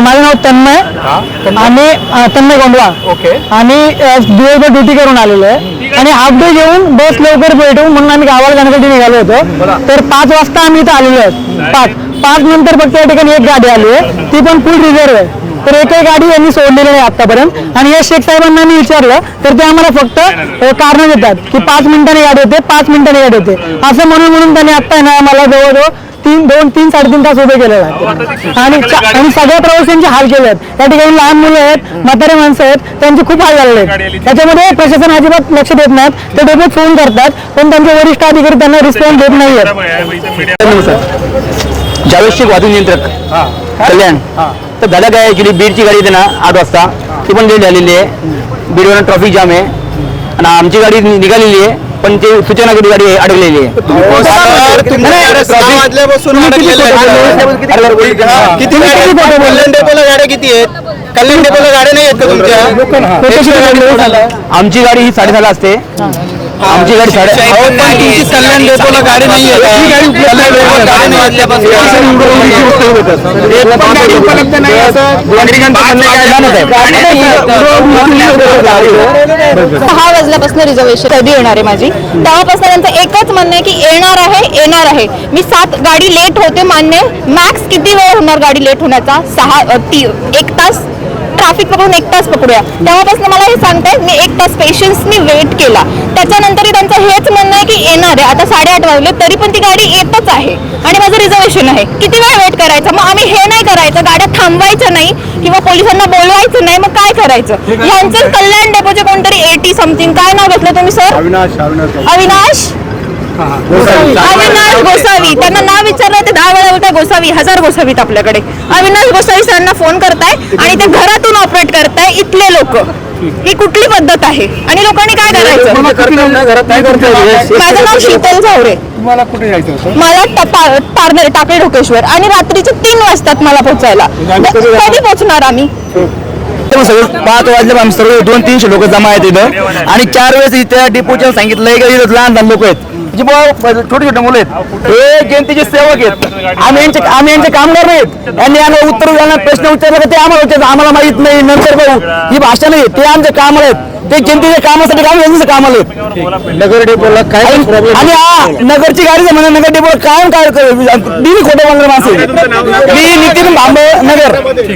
माझं नाव तन्मय. आणि तन्मय गोंडवा. ओके. आणि दिवसभर ड्युटी करून आलेलो आहे. आणि हाफ डे घेऊन बस लवकर भेटू म्हणून आम्ही गावाला जाण्यासाठी निघालो होतो. तर पाच वाजता आम्ही इथं आलेलो आहोत पाच पाच नंतर फक्त या ठिकाणी एक गाडी आली आहे. ती पण फुल रिझर्व आहे. तर एकही गाडी यांनी सोडलेली नाही आतापर्यंत आणि या शेख साहेबांना मी विचारलं तर ते आम्हाला फक्त कारणं देतात की पाच मिनिटांनी गाडी होते पाच मिनिटांनी गाडी होते. असं म्हणून म्हणून त्यांनी आता ना मला जवळजवळ तीन दोन तीन साडेतीन तास उभे केलेला आहे आणि आणि सगळ्या प्रवाशांचे हाल केले आहेत. त्या ठिकाणी लहान मुलं आहेत म्हातारे माणसं आहेत त्यांचे खूप हाल झालेले आहेत. त्याच्यामध्ये प्रशासन अजिबात लक्ष देत नाहीत ते डेपोत फोन करतात पण त्यांचे वरिष्ठ अधिकारी त्यांना रिस्पॉन्स देत नाही ज्यावेळेसची वाहतूक नियंत्रक कल्याण तर झालं काय ॲक्च्युली बीडची गाडी येते ना आठ वाजता. ती पण लेट झालेली आहे. बीडवर ट्रॉफिक जाम आहे. आणि आमची गाडी निघालेली आहे. पण ते सूचना कधी गाडी अडकलेली आहे. किती आहेत? कल्याण डेपोला गाड्या किती आहेत? कल्याण डेपोला गाड्या नाही आहेत का तुमच्या? आमची गाडी ही साडेसहाला असते. आमची गाडी साडे अहो, पण तुमची कल्याण डेपोला गाडी नाही. आहे गाडी नाही. सहा वाजल्यापासून रिझर्वेशन कधी येणार आहे माझी? तेव्हापासून त्यांचं एकच म्हणणं आहे की येणार आहे येणार आहे. मी सात गाडी लेट होते मान्य मॅक्स किती वेळ होणार गाडी लेट होण्याचा? सहा अ, ती एक तास? ट्रॅफिक पकडून एक तास पकडूया. तेव्हापासून मला हे सांगतायत मी एक तास पेशन्सनी वेट केला. त्याच्यानंतरही त्यांचं हेच म्हणणं आहे की येणार आहे. आता साडेआठ वाजले तरी पण ती गाडी येतच आहे. आणि माझं रिझर्वेशन आहे. किती वेळ वेट करायचं? मग आम्ही हे नाही करायचं. गाड्या थांबवायचं नाही किंवा पोलिसांना बोलवायचं नाही. मग काय करायचं? ह्यांचं कल्याण डेपोचे कोणतरी एटी समथिंग काय नाव घेतलं तुम्ही सर अविनाश. अविनाश? गोसावी. त्यांना नाव विचारलं ते दहा वेळा बोलताय गोसावी हजार गोसावीत आपल्याकडे. अविनाश गोसावी सरांना फोन करताय आणि ते घरातून ऑपरेट करताय इथले लोक. ही कुठली पद्धत आहे? आणि लोकांनी काय करायचं? माझं नाव शीतल झावरे तुम्हाला कुठे जायचं होतं? मला टपा- पारनेर टाकळी ढोकेश्वर. आणि रात्रीचे तीन वाजतात मला पोहोचायला कधी पोहोचणार आम्ही? सगळं पाच वाजले आम्ही सर्व दोन तीनशे लोक जमा आहेत इथं. आणि चार वेळेस इथे डिपोच्या सांगितलंय की इथं लहान लहान लोक आहेत. जी बुवा छोटे छोटे मुलं आहेत. हे जनतेचे सेवक आहेत. आम्ही यांचे आम्ही यांचे कामगार नाहीत यांनी आम्हाला उत्तर द्यायला प्रश्न विचारला का ते आम्हाला विचारलं आम्हाला माहीत नाही नंतर बघू. ही भाषा नाही ते आमचे काम आहेत. ते जनतेच्या कामासाठी काम यांचं काम आहेत. नगर डेपोला काय आणि हा नगरची गाडी म्हणा नगर डेपो कायम काय नेहमी खोटं माणसं. मी नितीन भांबे नगर.